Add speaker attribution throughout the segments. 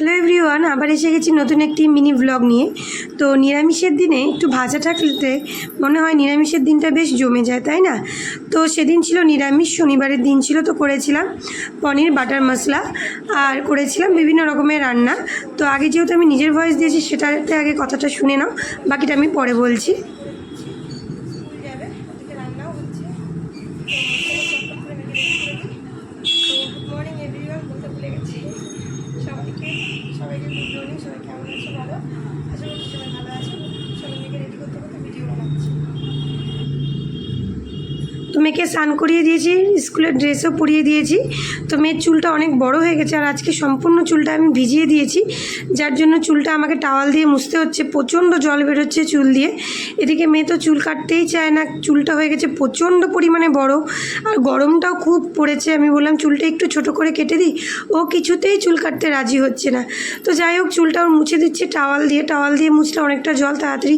Speaker 1: Hello everyone আবার এসে গেছি নতুন একটি মিনি ব্লগ নিয়ে। তো নিরামিষের দিনে একটু ভাজা থাকলে মনে হয় নিরামিষের দিনটা বেশ জমে যায়, তাই না? তো সেদিন ছিল নিরামিষ, শনিবারের দিন ছিল তো করেছিলাম পনির, বাটার মশলা আর করেছিলাম বিভিন্ন রকমের রান্না। তো আগে যেহেতু আমি নিজের ভয়েস দিয়েছি, সেটাতে আগে কথাটা শুনে নাও, বাকিটা আমি পরে বলছি রান্নাও হচ্ছে গুড মর্নিং এভরিওয়ান বলতে ভুলে গেছি সবাইকে সবাইকে গুড মর্নিং সবাই কেমন আছো ভালো আশা করছি সবাই ভালো আছো সবাই মেয়েকে রেডি করতে করতে ভিডিও বানাচ্ছি তো মেয়েকে স্নান করিয়ে দিয়েছি স্কুলের ড্রেসও পরিয়ে দিয়েছি। তো মেয়ের চুলটা অনেক বড় হয়ে গেছে আর আজকে সম্পূর্ণ চুলটা আমি ভিজিয়ে দিয়েছি, যার জন্য চুলটা আমাকে টাওয়াল দিয়ে মুছতে হচ্ছে, প্রচণ্ড জল বেরোচ্ছে চুল দিয়ে। এদিকে মেয়ে তো চুল কাটতেই চায় না, চুলটা হয়ে গেছে প্রচণ্ড পরিমাণে বড়। আর গরমটাও খুব পড়েছে, আমি বললাম চুলটা একটু ছোট করে কেটে দিই, ও কিছুতেই চুল কাটতে রাজি হচ্ছে না। তো যাই হোক, চুলটা ওর মুছে দিচ্ছে, টাওয়াল দিয়ে টাওয়াল দিয়ে মুছলে অনেকটা জল তাড়াতাড়ি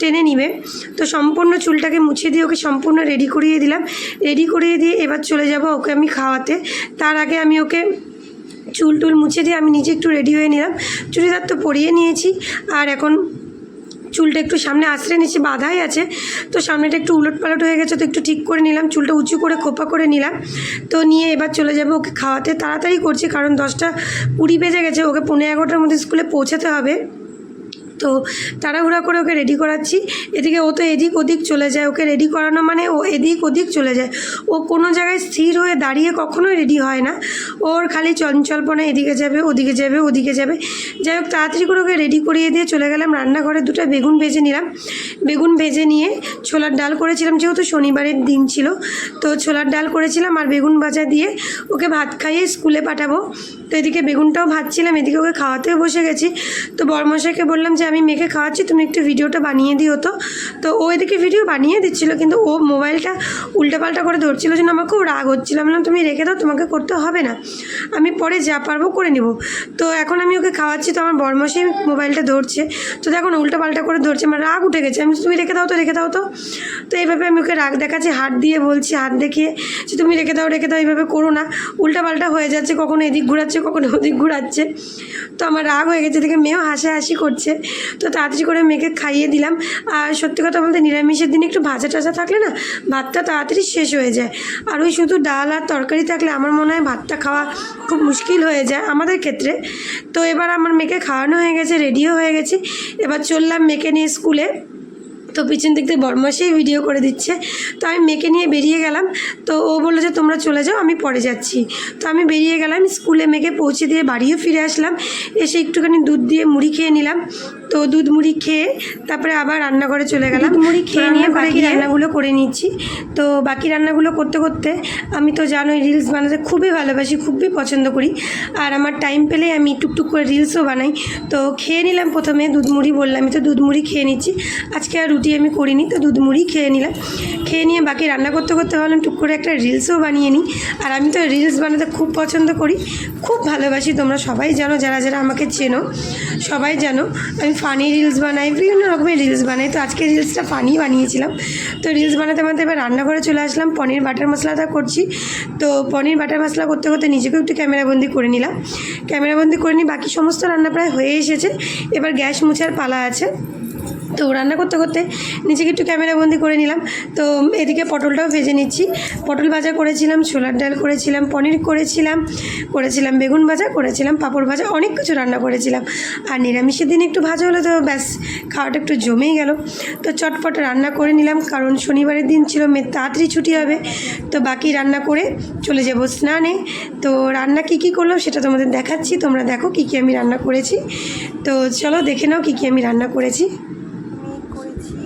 Speaker 1: টেনে নিবে। তো সম্পূর্ণ চুলটাকে মুছে দিয়ে ওকে সম্পূর্ণ রেডি করিয়ে দিলাম। রেডি করিয়ে দিয়ে এবার চলে যাব ওকে আমি খাওয়াতে। তার আগে আমি ওকে চুল টুল মুছে দিয়ে আমি নিজে একটু রেডি হয়ে নিলাম। চুড়িদার তো পরিয়ে নিয়েছি, আর এখন চুলটা একটু সামনে আশ্রয় নিচ্ছি বাধাই আছে। তো সামনেটা একটু উলট পালট হয়ে গেছে, তো একটু ঠিক করে নিলাম, চুলটা উঁচু করে খোপা করে নিলাম। তো নিয়ে এবার চলে যাব ওকে খাওয়াতে। তাড়াতাড়ি করছি, কারণ দশটা কুড়ি বেজে গেছে, ওকে পনেরো এগারোটার মধ্যে স্কুলে পৌঁছাতে হবে। তো তাড়াহুড়া করে ওকে রেডি করাচ্ছি। এদিকে ও তো এদিক ওদিক চলে যায়। ওকে রেডি করানো মানে ও এদিক ওদিক চলে যায়। ও কোনো জায়গায় স্থির হয়ে দাঁড়িয়ে কখনোই রেডি হয় না। ওর খালি চঞ্চলপনা এদিকে যাবে, ওদিকে যাবে ওদিকে যাবে। যাই হোক, তাড়াতাড়ি করে ওকে রেডি করিয়ে দিয়ে চলে গেলাম। রান্নাঘরে দুটো বেগুন ভেজে নিলাম। বেগুন ভেজে নিয়ে ছোলার ডাল করেছিলাম, যেহেতু শনিবারের দিন ছিল। তো ছোলার ডাল করেছিলাম আর বেগুন ভাজা দিয়ে ওকে ভাত খাইয়ে স্কুলে পাঠাবো। তো এদিকে বেগুনটাও ভাজছিলাম, এদিকে ওকে খাওয়াতেও বসে গেছি। তো বড়মশাইকে বললাম যে, আমি মেয়েকে খাওয়াচ্ছি, তুমি একটু ভিডিওটা বানিয়ে দিও তো। তো ও এদিকে ভিডিও বানিয়ে দিচ্ছিল, কিন্তু ও মোবাইলটা উল্টাপাল্টা করে ধরছিল যেন আমার খুব রাগ হচ্ছিল। বললাম, তুমি রেখে দাও, তোমাকে করতে হবে না। আমি পরে যা পারব করে নেব। তো এখন আমি ওকে খাওয়াচ্ছি, তো আমার বড়মশাই মোবাইলটা ধরছে। তো দেখুন উল্টাপাল্টা করে ধরছে, আমার রাগ উঠে গেছে। আমি তুমি রেখে দাও তো, রেখে দাও তো। তো এইভাবে আমি ওকে রাগ দেখাচ্ছি, হাত দিয়ে বলছি, হাত দেখিয়ে যে, তুমি রেখে দাও রেখে দাও, এইভাবে করো না। উল্টাপাল্টা হয়ে যাচ্ছে, কখনো এদিক ঘুরাচ্ছে কখনো ওদিক ঘুরাচ্ছে। তো আমার রাগ হয়ে গেছে, দেখে মেয়েও হাসাহাসি করছে। তো তাড়াতাড়ি করে মেয়েকে খাইয়ে দিলাম। আর সত্যি কথা বলতে নিরামিষের দিনে একটু ভাজা টাজা থাকলে না, ভাতটা তাড়াতাড়ি শেষ হয়ে যায়। আর ওই শুধু ডাল আর তরকারি থাকলে আমার মনে হয় ভাতটা খাওয়া খুব মুশকিল হয়ে যায় আমাদের ক্ষেত্রে। তো এবার আমার মেয়েকে খাওয়ানো হয়ে গেছে রেডিও হয়ে গেছে। এবার চললাম মেয়েকে নিয়ে স্কুলে। তো পিছন দিক থেকে বরমাসেই ভিডিও করে দিচ্ছে। তো আমি মেয়েকে নিয়ে বেরিয়ে গেলাম। তো ও বলল যে, তোমরা চলে যাও, আমি পরে যাচ্ছি। তো আমি বেরিয়ে গেলাম। স্কুলে মেয়েকে পৌঁছে দিয়ে বাড়িও ফিরে আসলাম। এসে একটুখানি দুধ দিয়ে মুড়ি খেয়ে নিলাম। তো দুধ মুড়ি খেয়ে তারপরে আবার রান্নাঘরে চলে গেলাম। মুড়ি খেয়ে নিয়ে বাকি রান্নাগুলো করে নিচ্ছি। তো বাকি রান্নাগুলো করতে করতে আমি তো জানোই রিলস বানাতে খুবই ভালোবাসি খুবই পছন্দ করি। আর আমার টাইম পেলেই আমি টুকটুক করে রিলসও বানাই। তো খেয়ে নিলাম প্রথমে দুধ মুড়ি বললাম আমি তো দুধ মুড়ি খেয়ে নিচ্ছি। আজকে আর রুটি আমি করিনি তো দুধ মুড়ি খেয়ে নিলাম। খেয়ে নিয়ে বাকি রান্না করতে করতে ভাবলাম টুক করে একটা রিলসও বানিয়ে নিই। আর আমি তো রিলস বানাতে খুব পছন্দ করি খুব ভালোবাসি। তোমরা সবাই জানো যারা যারা আমাকে চেনো সবাই জানো আমি ফানি রিলস বানাই, বিভিন্ন রকমের রিলস বানাই। তো আজকে রিলসটা ফানি বানিয়েছিলাম। তো রিলস বানাতে বানাতে এবার রান্নাঘরে চলে আসলাম। পনির, বাটার মশলাটা করছি। তো পনির, বাটার মশলা করতে করতে নিজেকেও একটু ক্যামেরাবন্দি করে নিলাম। ক্যামেরাবন্দি করে নিই বাকি সমস্ত রান্না প্রায় হয়ে এসেছে। এবার গ্যাস মুছার পালা আছে। তো রান্না করতে করতে নিজেকে একটু ক্যামেরাবন্দি করে নিলাম। তো এদিকে পটলটাও ভেজে নিচ্ছি। পটল ভাজা করেছিলাম, ছোলার ডাল করেছিলাম, পনির করেছিলাম করেছিলাম বেগুন ভাজা, করেছিলাম পাঁপড় ভাজা, অনেক কিছু রান্না করেছিলাম। আর নিরামিষের দিন একটু ভাজা হলে তো ব্যাস, খাওয়াটা একটু জমেই গেল। তো চটপট রান্না করে নিলাম, কারণ শনিবারের দিন ছিল মেয়ের তাড়াতাড়ি ছুটি হবে। তো বাকি রান্না করে চলে যাব স্নানে। তো রান্না কী কী করলাম সেটা তোমাদের দেখাচ্ছি, তোমরা দেখো কী কী আমি রান্না করেছি। তো চলো দেখে নাও কী কী আমি রান্না করেছি। করেছি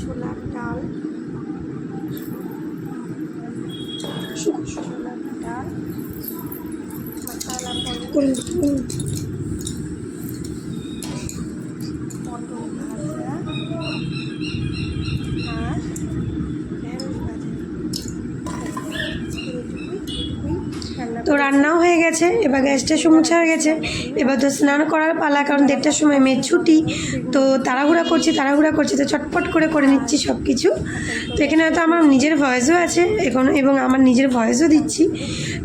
Speaker 1: ছোলার ডাল। ছোলার ডাল। মশলা পনির তো রান্নাও গেছে, এবার গ্যাসটা সমুছা হয়ে গেছে। এবার তো স্নান করার পালা, কারণ দেড়টার সময় মেয়ের ছুটি। তো তাড়াহুড়া করছি তাড়াহুড়া করছি, তো চটপট করে করে নিচ্ছি সব কিছু তো এখানে হয়তো আমার নিজের ভয়েসও আছে, এখন এবং আমার নিজের ভয়েসও দিচ্ছি।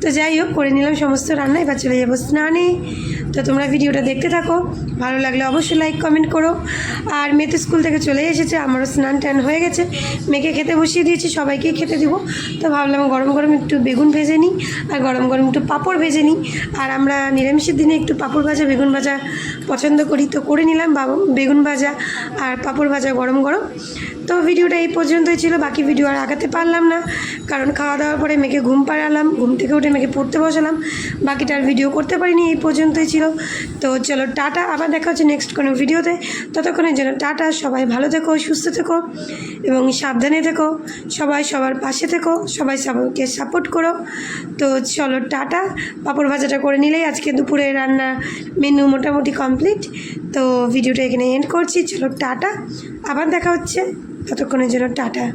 Speaker 1: তো যাই হোক, করে নিলাম সমস্ত রান্না, এবার চলে যাব স্নানে। তো তোমরা ভিডিওটা দেখতে থাকো। ভালো লাগলে অবশ্যই লাইক কমেন্ট করো। আর মেয়ে তো স্কুল থেকে চলে এসেছে, আমারও স্নান টান হয়ে গেছে। মেয়েকে খেতে বসিয়ে দিয়েছি সবাইকেই খেতে দিব। তো ভাবলাম গরম গরম একটু বেগুন ভেজে নিই, আর গরম গরম একটু পাঁপড় ভেজে নিই। আর আমরা নিরামিষের দিনে একটু পাঁপড় ভাজা, বেগুন ভাজা পছন্দ করি। তো করে নিলাম বেগুন ভাজা আর পাঁপড় ভাজা গরম গরম। তো ভিডিওটা এই পর্যন্তই ছিল, বাকি ভিডিও আর আগাতে পারলাম না। কারণ খাওয়া দাওয়ার পরে মেয়েকে ঘুম পাড়ালাম, ঘুম থেকে উঠে মেয়েকে পড়তে বসালাম। বাকিটা আর ভিডিও করতে পারিনি, এই পর্যন্তই ছিল। তো চলো টাটা, আবার দেখা হচ্ছে নেক্সট কোনো ভিডিওতে ততক্ষণের জন্য টাটা, সবাই ভালো থেকো, সুস্থ থেকো এবং সাবধানে থেকো। সবাই সবার পাশে থেকো, সবাই সবাইকে সাপোর্ট করো। তো চলো টাটা, পাঁপড় ভাজাটা করে নিলেই আজকে দুপুরে রান্না মেনু মোটামুটি কমপ্লিট তো ভিডিওটা এখানে এন্ড করছি, চলো টাটা, আবার দেখা হচ্ছে। ততক্ষণের জন্য টাটা।